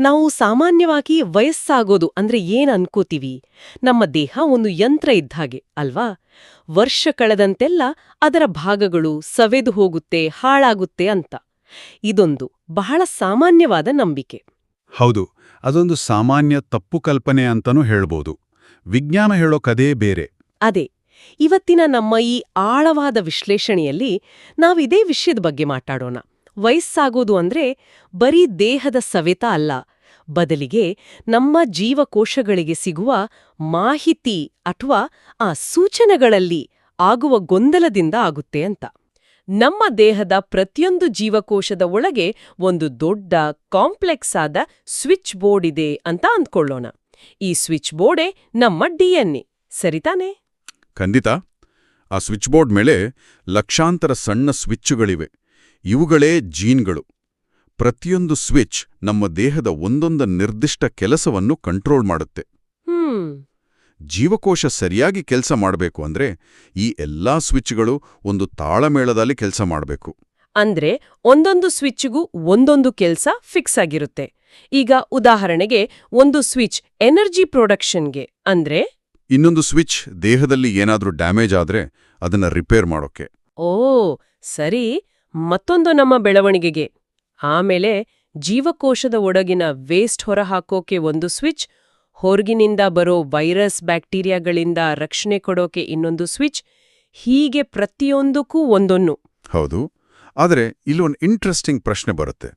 ನಾವು ಸಾಮಾನ್ಯವಾಗಿ ವಯಸ್ಸಾಗೋದು ಅಂದ್ರೆ ಏನ್ ಅನ್ಕೋತೀವಿ? ನಮ್ಮ ದೇಹ ಒಂದು ಯಂತ್ರ ಇದ್ದ ಹಾಗೆ ಅಲ್ವಾ? ವರ್ಷ ಕಳೆದಂತೆಲ್ಲ ಅದರ ಭಾಗಗಳು ಸವೆದು ಹೋಗುತ್ತೆ ಹಾಳಾಗುತ್ತೆ ಅಂತ. ಇದೊಂದು ಬಹಳ ಸಾಮಾನ್ಯವಾದ ನಂಬಿಕೆ. ಹೌದು ಅದೊಂದು ಸಾಮಾನ್ಯ ತಪ್ಪು ಕಲ್ಪನೆ ಅಂತನೂ ಹೇಳ್ಬೋದು. ವಿಜ್ಞಾನ ಹೇಳೋ ಕದೇ ಬೇರೆ. ಅದೇ ಇವತ್ತಿನ ನಮ್ಮ ಈ ಆಳವಾದ ವಿಶ್ಲೇಷಣೆಯಲ್ಲಿ ನಾವಿದೇ ವಿಷಯದ ಬಗ್ಗೆ ಮಾತಾಡೋಣ. ವಯಸ್ಸಾಗೋದು ಅಂದ್ರೆ ಬರೀ ದೇಹದ ಸವೆತ ಅಲ್ಲ. ಬದಲಿಗೆ ನಮ್ಮ ಜೀವಕೋಶಗಳಿಗೆ ಸಿಗುವ ಮಾಹಿತಿ ಅಥವಾ ಆ ಸೂಚನೆಗಳಲ್ಲಿ ಆಗುವ ಗೊಂದಲದಿಂದ ಆಗುತ್ತೆ ಅಂತ. ನಮ್ಮ ದೇಹದ ಪ್ರತಿಯೊಂದು ಜೀವಕೋಶದ ಒಳಗೆ ಒಂದು ದೊಡ್ಡ ಕಾಂಪ್ಲೆಕ್ಸ್ ಆದ ಸ್ವಿಚ್ ಬೋರ್ಡ್ ಇದೆ ಅಂತ ಅಂದ್ಕೊಳ್ಳೋಣ. ಈ ಸ್ವಿಚ್ ಬೋರ್ಡೇ ನಮ್ಮ ಡಿಎನ್ಎ ಸರಿತಾನೆ? ಖಂಡಿತ. ಆ ಸ್ವಿಚ್ ಬೋರ್ಡ್ ಮೇಲೆ ಲಕ್ಷಾಂತರ ಸಣ್ಣ ಸ್ವಿಚ್ಚುಗಳಿವೆ. ಇವುಗಳೇ ಜೀನ್ಗಳು. ಪ್ರತಿಯೊಂದು ಸ್ವಿಚ್ ನಮ್ಮ ದೇಹದ ಒಂದೊಂದ ನಿರ್ದಿಷ್ಟ ಕೆಲಸವನ್ನು ಕಂಟ್ರೋಲ್ ಮಾಡುತ್ತೆ. ಹ್ಮ್. ಜೀವಕೋಶ ಸರಿಯಾಗಿ ಕೆಲಸ ಮಾಡಬೇಕು ಅಂದ್ರೆ ಈ ಎಲ್ಲಾ ಸ್ವಿಚ್ಗಳು ಒಂದು ತಾಳಮೇಳದಲ್ಲಿ ಕೆಲಸ ಮಾಡಬೇಕು. ಅಂದ್ರೆ ಒಂದೊಂದು ಸ್ವಿಚ್ಗೂ ಒಂದೊಂದು ಕೆಲಸ ಫಿಕ್ಸ್ ಆಗಿರುತ್ತೆ. ಈಗ ಉದಾಹರಣೆಗೆ ಒಂದು ಸ್ವಿಚ್ ಎನರ್ಜಿ ಪ್ರೊಡಕ್ಷನ್ಗೆ ಅಂದ್ರೆ? ಇನ್ನೊಂದು ಸ್ವಿಚ್ ದೇಹದಲ್ಲಿ ಏನಾದ್ರೂ ಡ್ಯಾಮೇಜ್ ಆದ್ರೆ ಅದನ್ನ ರಿಪೇರ್ ಮಾಡೋಕೆ ಓ ಸರಿ. ಮತ್ತೊಂದು ನಮ್ಮ ಬೆಳವಣಿಗೆಗೆ. ಆಮೇಲೆ ಜೀವಕೋಶದ ಒಡಗಿನ ವೇಸ್ಟ್ ಹೊರಹಾಕೋಕೆ ಒಂದು ಸ್ವಿಚ್ ಹೊರಗಿನಿಂದ ಬರೋ ವೈರಸ್ ಬ್ಯಾಕ್ಟೀರಿಯಾಗಳಿಂದ ರಕ್ಷಣೆ ಕೊಡೋಕೆ ಇನ್ನೊಂದು ಸ್ವಿಚ್ ಹೀಗೆ ಪ್ರತಿಯೊಂದಕ್ಕೂ ಒಂದೊಂದು. ಹೌದು. ಆದರೆ ಇಲ್ಲೊಂದು ಇಂಟ್ರೆಸ್ಟಿಂಗ್ ಪ್ರಶ್ನೆ ಬರುತ್ತೆ.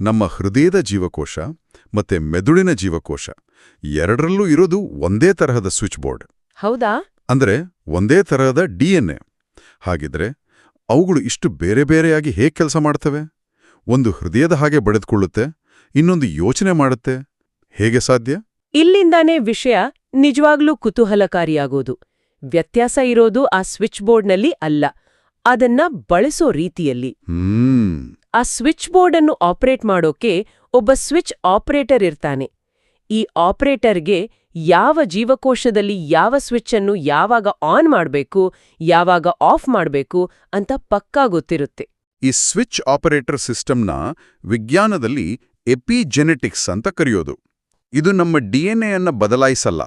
ನಮ್ಮ ಹೃದಯದ ಜೀವಕೋಶ ಮತ್ತೆ ಮೆದುಳಿನ ಜೀವಕೋಶ ಎರಡರಲ್ಲೂ ಇರೋದು ಒಂದೇ ತರಹದ ಸ್ವಿಚ್ ಬೋರ್ಡ್. ಹೌದಾ? ಅಂದ್ರೆ ಒಂದೇ ತರಹದ ಡಿಎನ್ಎ ಹಾಗಿದ್ರೆ ಅವುಗಳು ಇಷ್ಟು ಬೇರೆ ಬೇರೆಯಾಗಿ ಹೇಗೆ ಕೆಲಸ ಮಾಡ್ತವೆ? ಒಂದು ಹೃದಯದ ಹಾಗೆ ಬಡಿದುಕೊಳ್ಳುತ್ತೆ ಇನ್ನೊಂದು ಯೋಚನೆ ಮಾಡುತ್ತೆ. ಹೇಗೆ ಸಾಧ್ಯ? ಇಲ್ಲಿಂದಾನೇ ವಿಷಯ ನಿಜವಾಗ್ಲೂ ಕುತೂಹಲಕಾರಿಯಾಗೋದು. ವ್ಯತ್ಯಾಸ ಇರೋದು ಆ ಸ್ವಿಚ್ ಬೋರ್ಡ್ನಲ್ಲಿ ಅಲ್ಲ. ಅದನ್ನ ಬಳಸೋ ರೀತಿಯಲ್ಲಿ. ಆ ಸ್ವಿಚ್ ಬೋರ್ಡ್ ಅನ್ನು ಆಪರೇಟ್ ಮಾಡೋಕೆ ಒಬ್ಬ ಸ್ವಿಚ್ ಆಪರೇಟರ್ ಇರ್ತಾನೆ. ಈ ಆಪರೇಟರ್ಗೆ ಯಾವ ಜೀವಕೋಶದಲ್ಲಿ ಯಾವ ಸ್ವಿಚ್ ಅನ್ನು ಯಾವಾಗ ಆನ್ ಮಾಡಬೇಕು, ಯಾವಾಗ ಆಫ್ ಮಾಡಬೇಕು ಅಂತ ಪಕ್ಕಾ ಗೊತ್ತಿರುತ್ತೆ. ಈ ಸ್ವಿಚ್ ಆಪರೇಟರ್ ಸಿಸ್ಟಮ್ನ ವಿಜ್ಞಾನದಲ್ಲಿ ಎಪಿಜೆನೆಟಿಕ್ಸ್ ಅಂತ ಕರೆಯೋದು. ಇದು ನಮ್ಮ ಡಿಎನ್ಎಯನ್ನು ಬದಲಾಯಿಸಲ್ಲ,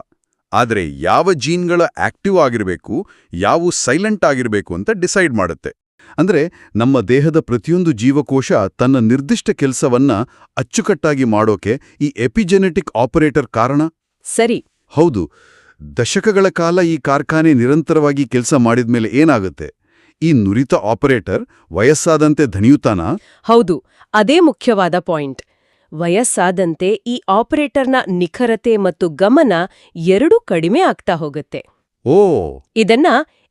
ಆದರೆ ಯಾವ ಜೀನ್ಗಳ ಆಕ್ಟಿವ್ ಆಗಿರಬೇಕು, ಯಾವ ಸೈಲೆಂಟ್ ಆಗಿರಬೇಕು ಅಂತ ಡಿಸೈಡ್ ಮಾಡುತ್ತೆ. ಅಂದ್ರೆ ನಮ್ಮ ದೇಹದ ಪ್ರತಿಯೊಂದು ಜೀವಕೋಶ ತನ್ನ ನಿರ್ದಿಷ್ಟ ಕೆಲಸವನ್ನ ಅಚ್ಚುಕಟ್ಟಾಗಿ ಮಾಡೋಕೆ ಈ ಎಪಿಜೆನೆಟಿಕ್ ಆಪರೇಟರ್ ಕಾರಣ? ಸರಿ. ಹೌದು. ದಶಕಗಳ ಕಾಲ ಈ ಕಾರ್ಖಾನೆ ನಿರಂತರವಾಗಿ ಕೆಲಸ ಮಾಡಿದ್ಮೇಲೆ ಏನಾಗುತ್ತೆ? ಈ ನುರಿತ ಆಪರೇಟರ್ ವಯಸ್ಸಾದಂತೆ ಧನಿಯುತ್ತಾನ ಹೌದು. ಅದೇ ಮುಖ್ಯವಾದ ಪಾಯಿಂಟ್. ವಯಸ್ಸಾದಂತೆ ಈ ಆಪರೇಟರ್ನ ನಿಖರತೆ ಮತ್ತು ಗಮನ ಎರಡೂ ಕಡಿಮೆ ಆಗ್ತಾ ಹೋಗುತ್ತೆ. ಓ. ಇದನ್ನ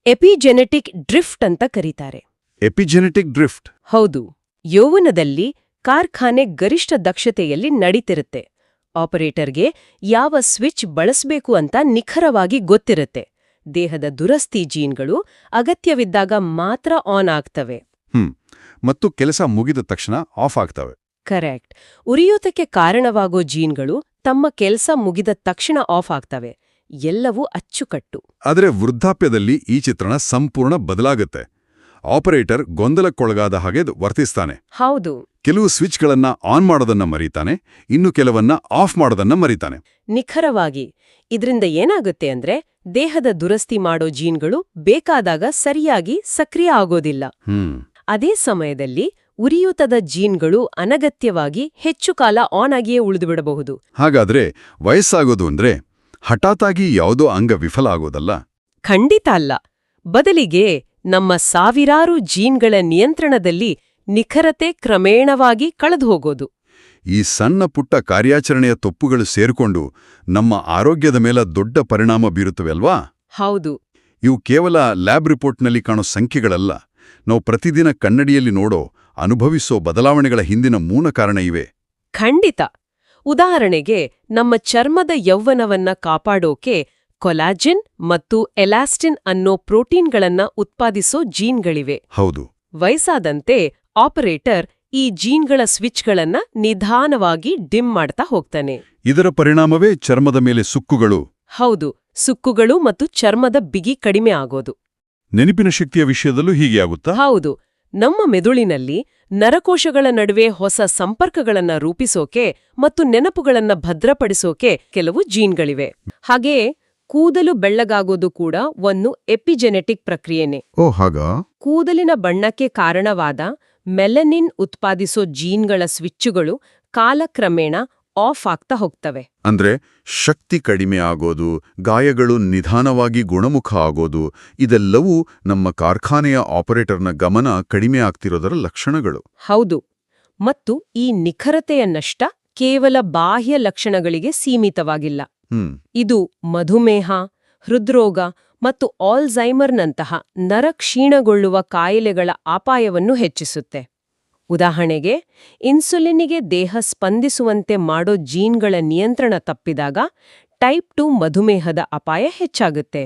ಎಪಿಜೆನೆಟಿಕ್ ಡ್ರಿಫ್ಟ್ ಅಂತ ಕರೀತಾರೆ. ಎಪಿಜೆನೆಟಿಕ್ ಡ್ರಿಫ್ಟ್ ಹೌದು. ಯೌವನದಲ್ಲಿ ಕಾರ್ಖಾನೆ ಗರಿಷ್ಠ ದಕ್ಷತೆಯಲ್ಲಿ ನಡೀತಿರುತ್ತೆ. ಆಪರೇಟರ್ಗೆ ಯಾವ ಸ್ವಿಚ್ ಬಳಸಬೇಕು ಅಂತ ನಿಖರವಾಗಿ ಗೊತ್ತಿರುತ್ತೆ. ದೇಹದ ದುರಸ್ತಿ ಜೀನ್ಗಳು ಅಗತ್ಯವಿದ್ದಾಗ ಮಾತ್ರ ಆನ್ ಆಗ್ತವೆ. ಹ್ಮ್ ಮತ್ತು ಕೆಲಸ ಮುಗಿದ ತಕ್ಷಣ ಆಫ್ ಆಗ್ತವೆ. ಕರೆಕ್ಟ್. ಉರಿಯೂತಕ್ಕೆ ಕಾರಣವಾಗೋ ಜೀನ್ಗಳು ತಮ್ಮ ಕೆಲಸ ಮುಗಿದ ತಕ್ಷಣ ಆಫ್ ಆಗ್ತವೆ. ಎಲ್ಲವೂ ಅಚ್ಚುಕಟ್ಟು. ಆದರೆ ವೃದ್ಧಾಪ್ಯದಲ್ಲಿ ಈ ಚಿತ್ರಣ ಸಂಪೂರ್ಣ ಬದಲಾಗುತ್ತೆ. ಆಪರೇಟರ್ ಗೊಂದಲಕ್ಕೊಳಗಾದ ಹಾಗೆ ವರ್ತಿಸ್ತಾನೆ. ಹೌದು. ಕೆಲವು ಸ್ವಿಚ್ಗಳನ್ನ ಆನ್ ಮಾಡೋದನ್ನ ಮರೀತಾನೆ ಇನ್ನು ಕೆಲವನ್ನ ಆಫ್ ಮಾಡೋದನ್ನ ಮರೀತಾನೆ. ನಿಖರವಾಗಿ ಇದ್ರಿಂದ ಏನಾಗುತ್ತೆ ಅಂದ್ರೆ ದೇಹದ ದುರಸ್ತಿ ಮಾಡೋ ಜೀನ್ಗಳು ಬೇಕಾದಾಗ ಸರಿಯಾಗಿ ಸಕ್ರಿಯ ಆಗೋದಿಲ್ಲ. ಅದೇ ಸಮಯದಲ್ಲಿ ಉರಿಯೂತದ ಜೀನ್ಗಳು ಅನಗತ್ಯವಾಗಿ ಹೆಚ್ಚು ಕಾಲ ಆನ್ ಆಗಿಯೇ ಉಳಿದುಬಿಡಬಹುದು. ಹಾಗಾದ್ರೆ ವಯಸ್ಸಾಗೋದು ಅಂದ್ರೆ ಹಠಾತ್ತಾಗಿ ಯಾವುದೋ ಅಂಗ ವಿಫಲ ಆಗೋದಲ್ಲ? ಖಂಡಿತ ಅಲ್ಲ. ಬದಲಿಗೆ ನಮ್ಮ ಸಾವಿರಾರು ಜೀನ್ಗಳ ನಿಯಂತ್ರಣದಲ್ಲಿ ನಿಖರತೆ ಕ್ರಮೇಣವಾಗಿ ಕಳೆದುಹೋಗೋದು. ಈ ಸಣ್ಣ ಪುಟ್ಟ ಕಾರ್ಯಾಚರಣೆಯ ತಪ್ಪುಗಳು ಸೇರಿಕೊಂಡು ನಮ್ಮ ಆರೋಗ್ಯದ ಮೇಲೆ ದೊಡ್ಡ ಪರಿಣಾಮ ಬೀರುತ್ತವೆ ಅಲ್ವಾ? ಹೌದು. ಇವು ಕೇವಲ ಲ್ಯಾಬ್ ರಿಪೋರ್ಟ್ನಲ್ಲಿ ಕಾಣೋ ಸಂಖ್ಯೆಗಳಲ್ಲ. ನಾವು ಪ್ರತಿದಿನ ಕನ್ನಡಿಯಲ್ಲಿ ನೋಡೋ ಅನುಭವಿಸೋ ಬದಲಾವಣೆಗಳ ಹಿಂದಿನ ಮೂಲ ಕಾರಣ ಇವೆ. ಖಂಡಿತ. ಉದಾಹರಣೆಗೆ ನಮ್ಮ ಚರ್ಮದ ಯೌವನವನ್ನ ಕಾಪಾಡೋಕೆ ಕೊಲಾಜಿನ್ ಮತ್ತು ಎಲಾಸ್ಟಿನ್ ಅನ್ನೋ ಪ್ರೋಟೀನ್ಗಳನ್ನ ಉತ್ಪಾದಿಸೋ ಜೀನ್ಗಳಿವೆ. ಹೌದು. ವಯಸ್ಸಾದಂತೆ ಆಪರೇಟರ್ ಈ ಜೀನ್ಗಳ ಸ್ವಿಚ್ಗಳನ್ನ ನಿಧಾನವಾಗಿ ಡಿಮ್ ಮಾಡ್ತಾ ಹೋಗ್ತಾನೆ. ಇದರ ಪರಿಣಾಮವೇ ಚರ್ಮದ ಮೇಲೆ ಸುಕ್ಕುಗಳು. ಹೌದು ಸುಕ್ಕುಗಳು ಮತ್ತು ಚರ್ಮದ ಬಿಗಿ ಕಡಿಮೆ ಆಗೋದು. ನೆನಪಿನ ಶಕ್ತಿಯ ವಿಷಯದಲ್ಲೂ ಹೀಗೆ ಆಗುತ್ತಾ? ಹೌದು ನಮ್ಮ ಮೆದುಳಿನಲ್ಲಿ ನರಕೋಶಗಳ ನಡುವೆ ಹೊಸ ಸಂಪರ್ಕಗಳನ್ನ ರೂಪಿಸೋಕೆ ಮತ್ತು ನೆನಪುಗಳನ್ನ ಭದ್ರಪಡಿಸೋಕೆ ಕೆಲವು ಜೀನ್ಗಳಿವೆ. ಹಾಗೆಯೇ ಕೂದಲು ಬೆಳ್ಳಗಾಗೋದು ಕೂಡ ಒಂದು ಎಪಿಜೆನೆಟಿಕ್ ಪ್ರಕ್ರಿಯೆನೆ. ಓ ಹಾಗ? ಕೂದಲಿನ ಬಣ್ಣಕ್ಕೆ ಕಾರಣವಾದ ಮೆಲನಿನ್ ಉತ್ಪಾದಿಸೋ ಜೀನ್ಗಳ ಸ್ವಿಚ್ಚುಗಳು ಕಾಲಕ್ರಮೇಣ ಆಫ್ ಆಗ್ತಾ ಹೋಗ್ತವೆ. ಅಂದ್ರೆ ಶಕ್ತಿ ಕಡಿಮೆ ಆಗೋದು ಗಾಯಗಳು ನಿಧಾನವಾಗಿ ಗುಣಮುಖ ಆಗೋದು ಇದೆಲ್ಲವೂ ನಮ್ಮ ಕಾರ್ಖಾನೆಯ ಆಪರೇಟರ್ನ ಗಮನ ಕಡಿಮೆ ಆಗ್ತಿರೋದರ ಲಕ್ಷಣಗಳು. ಹೌದು. ಮತ್ತು ಈ ನಿಖರತೆಯ ನಷ್ಟ ಕೇವಲ ಬಾಹ್ಯ ಲಕ್ಷಣಗಳಿಗೆ ಸೀಮಿತವಾಗಿಲ್ಲ. ಇದು ಮಧುಮೇಹ ಹೃದ್ರೋಗ ಮತ್ತು ಆಲ್ಝೈಮರ್ನಂತಹ ನರ ಕ್ಷೀಣಗೊಳ್ಳುವ ಕಾಯಿಲೆಗಳ ಅಪಾಯವನ್ನು ಹೆಚ್ಚಿಸುತ್ತೆ. ಉದಾಹರಣೆಗೆ ಇನ್ಸುಲಿನಿಗೆ ದೇಹ ಸ್ಪಂದಿಸುವಂತೆ ಮಾಡೋ ಜೀನ್ಗಳ ನಿಯಂತ್ರಣ ತಪ್ಪಿದಾಗ ಟೈಪ್ ಟು ಮಧುಮೇಹದ ಅಪಾಯ ಹೆಚ್ಚಾಗುತ್ತೆ.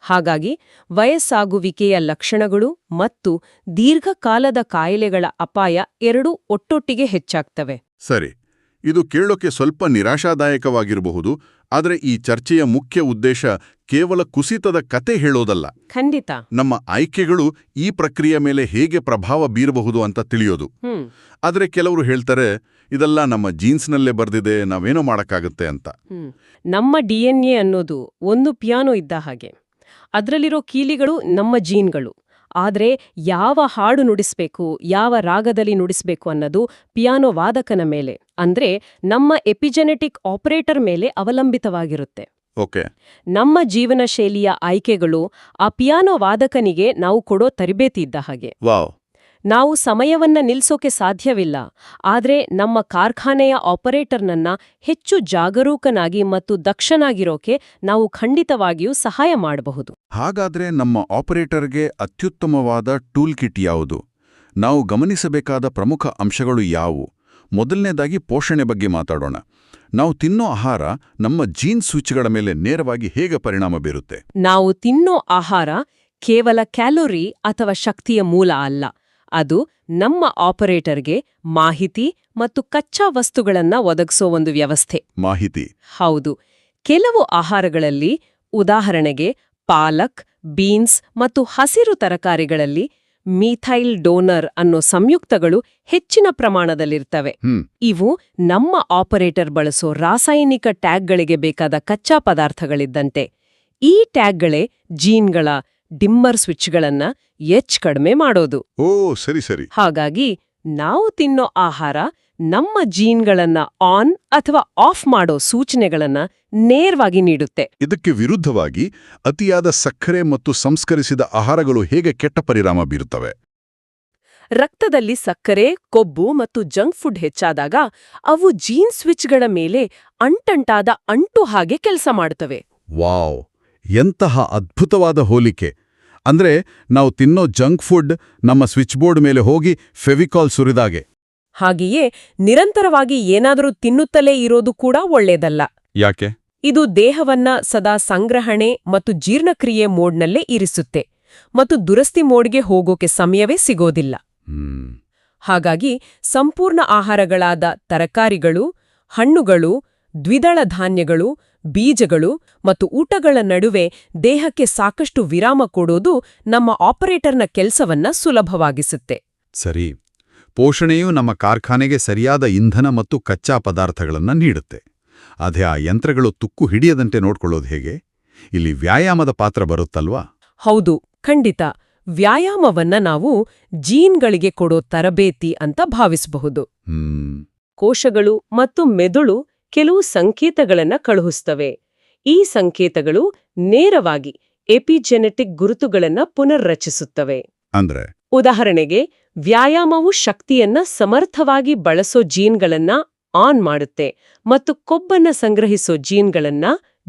ಹಾಗಾಗಿ ವಯಸ್ಸಾಗುವಿಕೆಯ ಲಕ್ಷಣಗಳು ಮತ್ತು ದೀರ್ಘಕಾಲದ ಕಾಯಿಲೆಗಳ ಅಪಾಯ ಎರಡೂ ಒಟ್ಟೊಟ್ಟಿಗೆ ಹೆಚ್ಚಾಗ್ತವೆ. ಸರಿ ಇದು ಕೇಳೋಕೆ ಸ್ವಲ್ಪ ನಿರಾಶಾದಾಯಕವಾಗಿರಬಹುದು ಆದರೆ ಈ ಚರ್ಚೆಯ ಮುಖ್ಯ ಉದ್ದೇಶ ಕೇವಲ ಕುಸಿತದ ಕತೆ ಹೇಳೋದಲ್ಲ. ಖಂಡಿತ. ನಮ್ಮ ಆಯ್ಕೆಗಳು ಈ ಪ್ರಕ್ರಿಯೆ ಮೇಲೆ ಹೇಗೆ ಪ್ರಭಾವ ಬೀರಬಹುದು ಅಂತ ತಿಳಿಯೋದು. ಆದರೆ ಕೆಲವರು ಹೇಳ್ತಾರೆ ಇದೆಲ್ಲ ನಮ್ಮ ಜೀನ್ಸ್ನಲ್ಲೇ ಬರ್ದಿದೆ ನಾವೇನೋ ಮಾಡೋಕ್ಕಾಗುತ್ತೆ ಅಂತ. ನಮ್ಮ ಎ ಅನ್ನೋದು ಒಂದು ಪಿಯಾನೋ ಇದ್ದ ಹಾಗೆ. ಅದರಲ್ಲಿರೋ ಕೀಲಿಗಳು ನಮ್ಮ ಜೀನ್ಗಳು. ಆದ್ರೆ ಯಾವ ಹಾಡು ನುಡಿಸ್ಬೇಕು ಯಾವ ರಾಗದಲ್ಲಿ ನುಡಿಸ್ಬೇಕು ಅನ್ನೋದು ಪಿಯಾನೋ ವಾದಕನ ಮೇಲೆ ಅಂದ್ರೆ ನಮ್ಮ ಎಪಿಜೆನೆಟಿಕ್ ಆಪರೇಟರ್ ಮೇಲೆ ಅವಲಂಬಿತವಾಗಿರುತ್ತೆ. ಓಕೆ. ನಮ್ಮ ಜೀವನ ಶೈಲಿಯ ಆಯ್ಕೆಗಳು ಆ ಪಿಯಾನೋ ವಾದಕನಿಗೆ ನಾವು ಕೊಡೋ ತರಬೇತಿ ಇದ್ದ ಹಾಗೆ. ವಾವ್. ನಾವು ಸಮಯವನ್ನ ನಿಲ್ಸೋಕೆ ಸಾಧ್ಯವಿಲ್ಲ. ಆದ್ರೆ ನಮ್ಮ ಕಾರ್ಖಾನೆಯ ಆಪರೇಟರ್ನನ್ನ ಹೆಚ್ಚು ಜಾಗರೂಕನಾಗಿ ಮತ್ತು ದಕ್ಷನಾಗಿರೋಕೆ ನಾವು ಖಂಡಿತವಾಗಿಯೂ ಸಹಾಯ ಮಾಡಬಹುದು. ಹಾಗಾದ್ರೆ ನಮ್ಮ ಆಪರೇಟರ್ಗೆ ಅತ್ಯುತ್ತಮವಾದ ಟೂಲ್ ಕಿಟ್ ಯಾವುದು? ನಾವು ಗಮನಿಸಬೇಕಾದ ಪ್ರಮುಖ ಅಂಶಗಳು ಯಾವುವು? ಮೊದಲನೇದಾಗಿ ಪೋಷಣೆ ಬಗ್ಗೆ ಮಾತಾಡೋಣ. ನಾವು ತಿನ್ನೋ ಆಹಾರ ನಮ್ಮ ಜೀನ್ ಸ್ವಿಚ್ಗಳ ಮೇಲೆ ನೇರವಾಗಿ ಹೇಗೆ ಪರಿಣಾಮ ಬೀರುತ್ತೆ? ನಾವು ತಿನ್ನೋ ಆಹಾರ ಕೇವಲ ಕ್ಯಾಲೋರಿ ಅಥವಾ ಶಕ್ತಿಯ ಮೂಲ ಅಲ್ಲ. ಅದು ನಮ್ಮ ಆಪರೇಟರ್ಗೆ ಮಾಹಿತಿ ಮತ್ತು ಕಚ್ಚಾ ವಸ್ತುಗಳನ್ನ ಒದಗಿಸೋ ಒಂದು ವ್ಯವಸ್ಥೆ. ಮಾಹಿತಿ. ಹೌದು. ಕೆಲವು ಆಹಾರಗಳಲ್ಲಿ ಉದಾಹರಣೆಗೆ ಪಾಲಕ್ ಬೀನ್ಸ್ ಮತ್ತು ಹಸಿರು ತರಕಾರಿಗಳಲ್ಲಿ ಮೀಥೈಲ್ ಡೋನರ್ ಅನ್ನೋ ಸಂಯುಕ್ತಗಳು ಹೆಚ್ಚಿನ ಪ್ರಮಾಣದಲ್ಲಿರ್ತವೆ. ಇವು ನಮ್ಮ ಆಪರೇಟರ್ ಬಳಸೋ ರಾಸಾಯನಿಕ ಟ್ಯಾಗ್ಗಳಿಗೆ ಬೇಕಾದ ಕಚ್ಚಾ ಪದಾರ್ಥಗಳಿದ್ದಂತೆ. ಈ ಟ್ಯಾಗ್ಗಳೇ ಜೀನ್ಗಳ ಡಿಮ್ಮರ್ ಸ್ವಿಚ್ಗಳನ್ನ ಎಚ್ ಕಡಿಮೆ ಮಾಡೋದು. ಓ ಸರಿ ಸರಿ. ಹಾಗಾಗಿ ನಾವು ತಿನ್ನೋ ಆಹಾರ ನಮ್ಮ ಜೀನ್ಗಳನ್ನ ಆನ್ ಅಥವಾ ಆಫ್ ಮಾಡೋ ಸೂಚನೆಗಳನ್ನ ನೇರವಾಗಿ ನೀಡುತ್ತೆ. ಇದಕ್ಕೆ ವಿರುದ್ಧವಾಗಿ ಅತಿಯಾದ ಸಕ್ಕರೆ ಮತ್ತು ಸಂಸ್ಕರಿಸಿದ ಆಹಾರಗಳು ಹೇಗೆ ಕೆಟ್ಟ ಪರಿಣಾಮ ಬೀರುತ್ತವೆ? ರಕ್ತದಲ್ಲಿ ಸಕ್ಕರೆ ಕೊಬ್ಬು ಮತ್ತು ಜಂಕ್ ಫುಡ್ ಹೆಚ್ಚಾದಾಗ ಅವು ಜೀನ್ ಸ್ವಿಚ್ಗಳ ಮೇಲೆ ಅಂಟಂಟಾದ ಅಂಟು ಹಾಗೆ ಕೆಲಸ ಮಾಡುತ್ತವೆ ವಾವ್. ಎಂತಹ ಅದ್ಭುತವಾದ ಹೋಲಿಕೆ. ಅಂದ್ರೆ ನಾವು ತಿನ್ನೋ ಜಂಕ್ ಫುಡ್ ನಮ್ಮ ಸ್ವಿಚ್ ಬೋರ್ಡ್ ಮೇಲೆ ಹೋಗಿ ಫೆವಿಕಾಲ್ ಸುರಿದಾಗೆ. ಹಾಗೆಯೇ ನಿರಂತರವಾಗಿ ಏನಾದರೂ ತಿನ್ನುತ್ತಲೇ ಇರೋದು ಕೂಡ ಒಳ್ಳೇದಲ್ಲ. ಯಾಕೆ? ಇದು ದೇಹವನ್ನ ಸದಾ ಸಂಗ್ರಹಣೆ ಮತ್ತು ಜೀರ್ಣಕ್ರಿಯೆ ಮೋಡ್ನಲ್ಲೇ ಇರಿಸುತ್ತೆ ಮತ್ತು ದುರಸ್ತಿ ಮೋಡ್ಗೆ ಹೋಗೋಕೆ ಸಮಯವೇ ಸಿಗೋದಿಲ್ಲ. ಹಾಗಾಗಿ ಸಂಪೂರ್ಣ ಆಹಾರಗಳಾದ ತರಕಾರಿಗಳು ಹಣ್ಣುಗಳು ದ್ವಿದಳ ಧಾನ್ಯಗಳು ಬೀಜಗಳು ಮತ್ತು ಊಟಗಳ ನಡುವೆ ದೇಹಕ್ಕೆ ಸಾಕಷ್ಟು ವಿರಾಮ ಕೊಡೋದು ನಮ್ಮ ಆಪರೇಟರ್ನ ಕೆಲಸವನ್ನ ಸುಲಭವಾಗಿಸುತ್ತೆ. ಸರಿ ಪೋಷಣೆಯು ನಮ್ಮ ಕಾರ್ಖಾನೆಗೆ ಸರಿಯಾದ ಇಂಧನ ಮತ್ತು ಕಚ್ಚಾ ಪದಾರ್ಥಗಳನ್ನ ನೀಡುತ್ತೆ. ಅದೇ ಆ ಯಂತ್ರಗಳು ತುಕ್ಕು ಹಿಡಿಯದಂತೆ ನೋಡ್ಕೊಳ್ಳೋದು ಹೇಗೆ? ಇಲ್ಲಿ ವ್ಯಾಯಾಮದ ಪಾತ್ರ ಬರುತ್ತಲ್ವಾ? ಹೌದು ಖಂಡಿತ. ವ್ಯಾಯಾಮವನ್ನ ನಾವು ಜೀನ್ಗಳಿಗೆ ಕೊಡೋ ತರಬೇತಿ ಅಂತ ಭಾವಿಸಬಹುದು. ಕೋಶಗಳು ಮತ್ತು ಮೆದುಳು ಕೆಲವು ಸಂಕೇತಗಳನ್ನು ಕಳುಹಿಸ್ತವೆ. ಈ ಸಂಕೇತಗಳು ನೇರವಾಗಿ ಎಪಿಜೆನೆಟಿಕ್ ಗುರುತುಗಳನ್ನ ಪುನರ್ರಚಿಸುತ್ತವೆ. ಅಂದ್ರೆ? ಉದಾಹರಣೆಗೆ ವ್ಯಾಯಾಮವು ಶಕ್ತಿಯನ್ನ ಸಮರ್ಥವಾಗಿ ಬಳಸೋ ಜೀನ್ಗಳನ್ನ ಆನ್ ಮಾಡುತ್ತೆ ಮತ್ತು ಕೊಬ್ಬನ್ನ ಸಂಗ್ರಹಿಸೋ ಜೀನ್ಗಳನ್ನ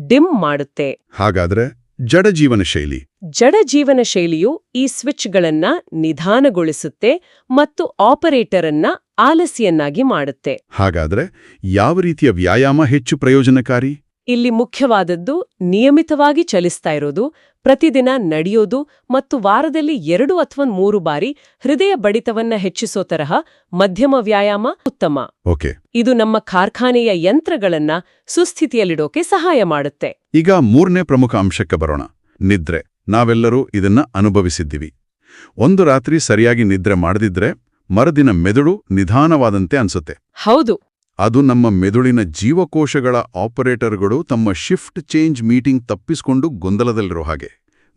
ಡಿಮ್ ಮಾಡುತ್ತೆ. ಹಾಗಾದ್ರೆ? ಜಡಜೀವನ ಶೈಲಿ ಜಡ ಜೀವನ ಶೈಲಿಯು ಈ ಸ್ವಿಚ್ಗಳನ್ನ ನಿಧಾನಗೊಳಿಸುತ್ತೆ ಮತ್ತು ಆಪರೇಟರ್ ಅನ್ನ ಆಲಸಿಯನ್ನಾಗಿ ಮಾಡುತ್ತೆ. ಹಾಗಾದ್ರೆ ಯಾವ ರೀತಿಯ ವ್ಯಾಯಾಮ ಹೆಚ್ಚು ಪ್ರಯೋಜನಕಾರಿ? ಇಲ್ಲಿ ಮುಖ್ಯವಾದದ್ದು ನಿಯಮಿತವಾಗಿ ಚಲಿಸ್ತಾ ಇರೋದು ಪ್ರತಿದಿನ ನಡೆಯೋದು ಮತ್ತು ವಾರದಲ್ಲಿ ಎರಡು ಅಥವಾ ಮೂರು ಬಾರಿ ಹೃದಯ ಬಡಿತವನ್ನ ಹೆಚ್ಚಿಸೋ ತರಹ ಮಧ್ಯಮ ವ್ಯಾಯಾಮ ಉತ್ತಮ. ಓಕೆ. ಇದು ನಮ್ಮ ಕಾರ್ಖಾನೆಯ ಯಂತ್ರಗಳನ್ನ ಸುಸ್ಥಿತಿಯಲ್ಲಿಡೋಕೆ ಸಹಾಯ ಮಾಡುತ್ತೆ. ಈಗ ಮೂರನೇ ಪ್ರಮುಖ ಅಂಶಕ್ಕೆ ಬರೋಣ. ನಿದ್ರೆ. ನಾವೆಲ್ಲರೂ ಇದನ್ನ ಅನುಭವಿಸಿದ್ದೀವಿ. ಒಂದು ರಾತ್ರಿ ಸರಿಯಾಗಿ ನಿದ್ರೆ ಮಾಡದಿದ್ರೆ ಮರುದಿನ ಮೆದುಳು ನಿಧಾನವಾದಂತೆ ಅನ್ಸುತ್ತೆ. ಹೌದು. ಅದು ನಮ್ಮ ಮೆದುಳಿನ ಜೀವಕೋಶಗಳ ಆಪರೇಟರ್ಗಳು ತಮ್ಮ ಶಿಫ್ಟ್ ಚೇಂಜ್ ಮೀಟಿಂಗ್ ತಪ್ಪಿಸಿಕೊಂಡು ಗೊಂದಲದಲ್ಲಿರೋ ಹಾಗೆ.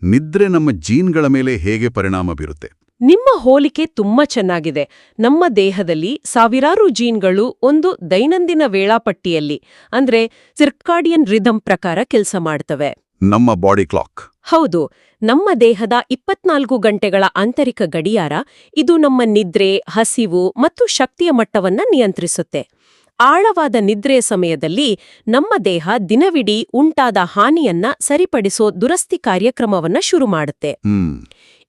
ನಿದ್ರೆ ನಮ್ಮ ಜೀನ್ಗಳ ಮೇಲೆ ಹೇಗೆ ಪರಿಣಾಮ ಬೀರುತ್ತೆ? ನಿಮ್ಮ ಹೋಲಿಕೆ ತುಂಬಾ ಚೆನ್ನಾಗಿದೆ. ನಮ್ಮ ದೇಹದಲ್ಲಿ ಸಾವಿರಾರು ಜೀನ್ಗಳು ಒಂದು ದೈನಂದಿನ ವೇಳಾಪಟ್ಟಿಯಲ್ಲಿ ಅಂದ್ರೆ ಸಿರ್ಕಾಡಿಯನ್ ರಿದಮ್ ಪ್ರಕಾರ ಕೆಲಸ ಮಾಡ್ತವೆ. ನಮ್ಮ ಬಾಡಿ ಕ್ಲಾಕ್. ಹೌದು ನಮ್ಮ ದೇಹದ ಇಪ್ಪತ್ನಾಲ್ಕು ಗಂಟೆಗಳ ಆಂತರಿಕ ಗಡಿಯಾರ ಇದು ನಮ್ಮ ನಿದ್ರೆ ಹಸಿವು ಮತ್ತು ಶಕ್ತಿಯ ಮಟ್ಟವನ್ನ ನಿಯಂತ್ರಿಸುತ್ತೆ. ಆಳವಾದ ನಿದ್ರೆಯ ಸಮಯದಲ್ಲಿ ನಮ್ಮ ದೇಹ ದಿನವಿಡೀ ಉಂಟಾದ ಹಾನಿಯನ್ನ ಸರಿಪಡಿಸೋ ದುರಸ್ತಿ ಕಾರ್ಯಕ್ರಮವನ್ನ ಶುರು ಮಾಡುತ್ತೆ.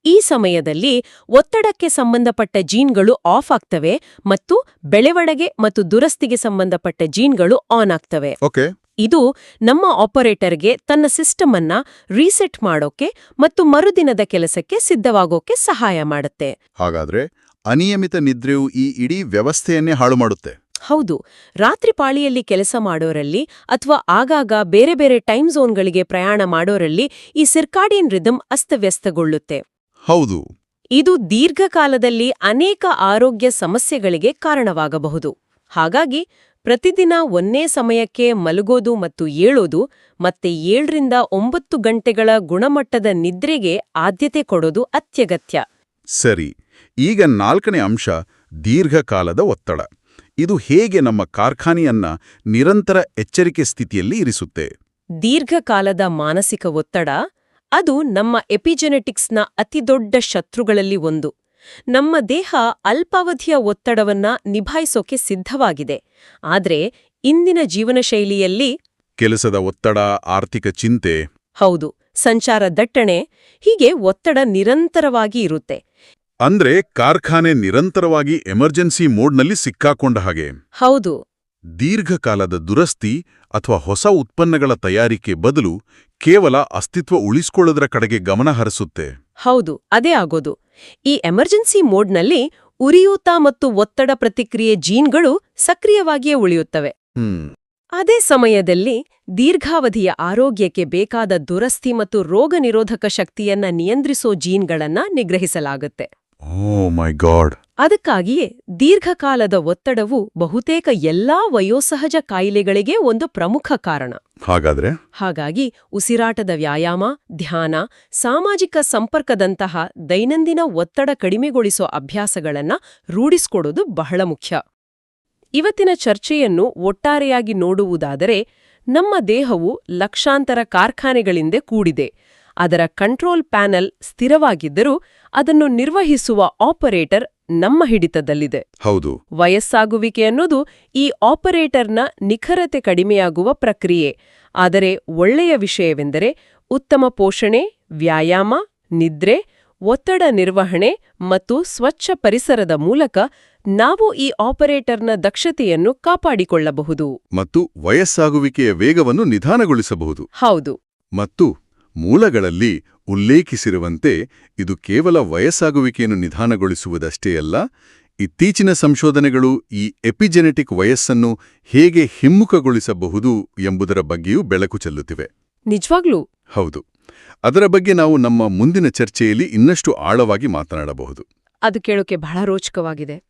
ಈ ಸಮಯದಲ್ಲಿ ಒತ್ತಡಕ್ಕೆ ಸಂಬಂಧಪಟ್ಟ ಜೀನ್ಗಳು ಆಫ್ ಆಗ್ತವೆ ಮತ್ತು ಬೆಳವಣಿಗೆ ಮತ್ತು ದುರಸ್ತಿಗೆ ಸಂಬಂಧಪಟ್ಟ ಜೀನ್ಗಳು ಆನ್ ಆಗ್ತವೆ. ಓಕೆ. ಇದು ನಮ್ಮ ಆಪರೇಟರ್ಗೆ ತನ್ನ ಸಿಸ್ಟಮ್ ಅನ್ನ ರೀಸೆಟ್ ಮಾಡೋಕೆ ಮತ್ತು ಮರುದಿನದ ಕೆಲಸಕ್ಕೆ ಸಿದ್ಧವಾಗೋಕೆ ಸಹಾಯ ಮಾಡುತ್ತೆ. ಹಾಗಾದ್ರೆ ಅನಿಯಮಿತ ನಿದ್ರೆಯು ಈ ಇಡೀ ವ್ಯವಸ್ಥೆಯನ್ನೇ ಹಾಳು ಮಾಡುತ್ತೆ. ಹೌದು ರಾತ್ರಿ ಪಾಳಿಯಲ್ಲಿ ಕೆಲಸ ಮಾಡೋರಲ್ಲಿ ಅಥವಾ ಆಗಾಗ ಬೇರೆ ಬೇರೆ ಟೈಮ್ ಝೋನ್ಗಳಿಗೆ ಪ್ರಯಾಣ ಮಾಡೋರಲ್ಲಿ ಈ ಸಿರ್ಕಾಡಿಯನ್ ರಿದಮ್ ಅಸ್ತವ್ಯಸ್ತಗೊಳ್ಳುತ್ತೆ. ಹೌದು. ಇದು ದೀರ್ಘಕಾಲದಲ್ಲಿ ಅನೇಕ ಆರೋಗ್ಯ ಸಮಸ್ಯೆಗಳಿಗೆ ಕಾರಣವಾಗಬಹುದು. ಹಾಗಾಗಿ ಪ್ರತಿದಿನ ಒಂದೇ ಸಮಯಕ್ಕೆ ಮಲಗೋದು ಮತ್ತು ಏಳೋದು ಮತ್ತೆ ಏಳರಿಂದ ಒಂಬತ್ತು ಗಂಟೆಗಳ ಗುಣಮಟ್ಟದ ನಿದ್ರೆಗೆ ಆದ್ಯತೆ ಕೊಡೋದು ಅತ್ಯಗತ್ಯ. ಸರಿ ಈಗ ನಾಲ್ಕನೇ ಅಂಶ ದೀರ್ಘಕಾಲದ ಒತ್ತಡ. ಇದು ಹೇಗೆ ನಮ್ಮ ಕಾರ್ಖಾನೆಯನ್ನ ನಿರಂತರ ಎಚ್ಚರಿಕೆ ಸ್ಥಿತಿಯಲ್ಲಿ ಇರಿಸುತ್ತೆ? ದೀರ್ಘಕಾಲದ ಮಾನಸಿಕ ಒತ್ತಡ ಅದು ನಮ್ಮ ಎಪಿಜೆನೆಟಿಕ್ಸ್ನ ಅತಿದೊಡ್ಡ ಶತ್ರುಗಳಲ್ಲಿ ಒಂದು. ನಮ್ಮ ದೇಹ ಅಲ್ಪಾವಧಿಯ ಒತ್ತಡವನ್ನ ನಿಭಾಯಿಸೋಕೆ ಸಿದ್ಧವಾಗಿದೆ. ಆದ್ರೆ ಇಂದಿನ ಜೀವನಶೈಲಿಯಲ್ಲಿ ಕೆಲಸದ ಒತ್ತಡ ಆರ್ಥಿಕ ಚಿಂತೆ. ಹೌದು ಸಂಚಾರ ದಟ್ಟಣೆ ಹೀಗೆ ಒತ್ತಡ ನಿರಂತರವಾಗಿ ಇರುತ್ತೆ. ಅಂದ್ರೆ ಕಾರ್ಖಾನೆ ನಿರಂತರವಾಗಿ ಎಮರ್ಜೆನ್ಸಿ ಮೋಡ್ನಲ್ಲಿ ಸಿಕ್ಕಾಕೊಂಡ ಹಾಗೆ. ಹೌದು. ದೀರ್ಘಕಾಲದ ದುರಸ್ತಿ ಅಥವಾ ಹೊಸ ಉತ್ಪನ್ನಗಳ ತಯಾರಿಕೆ ಬದಲು ಕೇವಲ ಅಸ್ತಿತ್ವ ಉಳಿಸ್ಕೊಳ್ಳೋದರ ಕಡೆಗೆ ಗಮನ ಹರಿಸುತ್ತೆ. ಹೌದು ಅದೇ ಆಗೋದು. ಈ ಎಮರ್ಜೆನ್ಸಿ ಮೋಡ್ನಲ್ಲಿ ಉರಿಯೂತ ಮತ್ತು ಒತ್ತಡ ಪ್ರತಿಕ್ರಿಯೆ ಜೀನ್ಗಳು ಸಕ್ರಿಯವಾಗಿಯೇ ಉಳಿಯುತ್ತವೆ. ಅದೇ ಸಮಯದಲ್ಲಿ ದೀರ್ಘಾವಧಿಯ ಆರೋಗ್ಯಕ್ಕೆ ಬೇಕಾದ ದುರಸ್ತಿ ಮತ್ತು ರೋಗ ನಿರೋಧಕ ಶಕ್ತಿಯನ್ನ ನಿಯಂತ್ರಿಸೋ ಜೀನ್ಗಳನ್ನ ನಿಗ್ರಹಿಸಲಾಗುತ್ತೆ. ಮೈ ಗಾಡ್ ಅದಕ್ಕಾಗಿಯೇ ದೀರ್ಘಕಾಲದ ಒತ್ತಡವು ಬಹುತೇಕ ಎಲ್ಲಾ ವಯೋಸಹಜ ಕಾಯಿಲೆಗಳಿಗೆ ಒಂದು ಪ್ರಮುಖ ಕಾರಣ. ಹಾಗಾದ್ರೆ? ಹಾಗಾಗಿ ಉಸಿರಾಟದ ವ್ಯಾಯಾಮ ಧ್ಯಾನ ಸಾಮಾಜಿಕ ಸಂಪರ್ಕದಂತಹ ದೈನಂದಿನ ಒತ್ತಡ ಕಡಿಮೆಗೊಳಿಸೋ ಅಭ್ಯಾಸಗಳನ್ನ ರೂಢಿಸ್ಕೊಡೋದು ಬಹಳ ಮುಖ್ಯ. ಇವತ್ತಿನ ಚರ್ಚೆಯನ್ನು ಒಟ್ಟಾರೆಯಾಗಿ ನೋಡುವುದಾದರೆ ನಮ್ಮ ದೇಹವು ಲಕ್ಷಾಂತರ ಕಾರ್ಖಾನೆಗಳಿಂದ ಕೂಡಿದೆ. ಅದರ ಕಂಟ್ರೋಲ್ ಪ್ಯಾನೆಲ್ ಸ್ಥಿರವಾಗಿದ್ದರೂ ಅದನ್ನು ನಿರ್ವಹಿಸುವ ಆಪರೇಟರ್ ನಮ್ಮ ಹಿಡಿತದಲ್ಲಿದೆ. ಹೌದು. ವಯಸ್ಸಾಗುವಿಕೆ ಅನ್ನೋದು ಈ ಆಪರೇಟರ್ನ ನಿಖರತೆ ಕಡಿಮೆಯಾಗುವ ಪ್ರಕ್ರಿಯೆ. ಆದರೆ ಒಳ್ಳೆಯ ವಿಷಯವೆಂದರೆ ಉತ್ತಮ ಪೋಷಣೆ ವ್ಯಾಯಾಮ ನಿದ್ರೆ ಒತ್ತಡ ನಿರ್ವಹಣೆ ಮತ್ತು ಸ್ವಚ್ಛ ಪರಿಸರದ ಮೂಲಕ ನಾವು ಈ ಆಪರೇಟರ್ನ ದಕ್ಷತೆಯನ್ನು ಕಾಪಾಡಿಕೊಳ್ಳಬಹುದು. ಮತ್ತು ವಯಸ್ಸಾಗುವಿಕೆಯ ವೇಗವನ್ನು ನಿಧಾನಗೊಳಿಸಬಹುದು. ಹೌದು. ಮತ್ತು ಮೂಲಗಳಲ್ಲಿ ಉಲ್ಲೇಖಿಸಿರುವಂತೆ ಇದು ಕೇವಲ ವಯಸ್ಸಾಗುವಿಕೆಯನ್ನು ನಿಧಾನಗೊಳಿಸುವುದಷ್ಟೇ ಅಲ್ಲ ಇತ್ತೀಚಿನ ಸಂಶೋಧನೆಗಳು ಈ ಎಪಿಜೆನೆಟಿಕ್ ವಯಸ್ಸನ್ನು ಹೇಗೆ ಹಿಮ್ಮುಖಗೊಳಿಸಬಹುದು ಎಂಬುದರ ಬಗ್ಗೆಯೂ ಬೆಳಕು ಚೆಲ್ಲುತ್ತಿವೆ. ನಿಜವಾಗ್ಲೂ? ಹೌದು. ಅದರ ಬಗ್ಗೆ ನಾವು ನಮ್ಮ ಮುಂದಿನ ಚರ್ಚೆಯಲ್ಲಿ ಇನ್ನಷ್ಟು ಆಳವಾಗಿ ಮಾತನಾಡಬಹುದು. ಅದು ಕೇಳೋಕೆ ಬಹಳ ರೋಚಕವಾಗಿದೆ.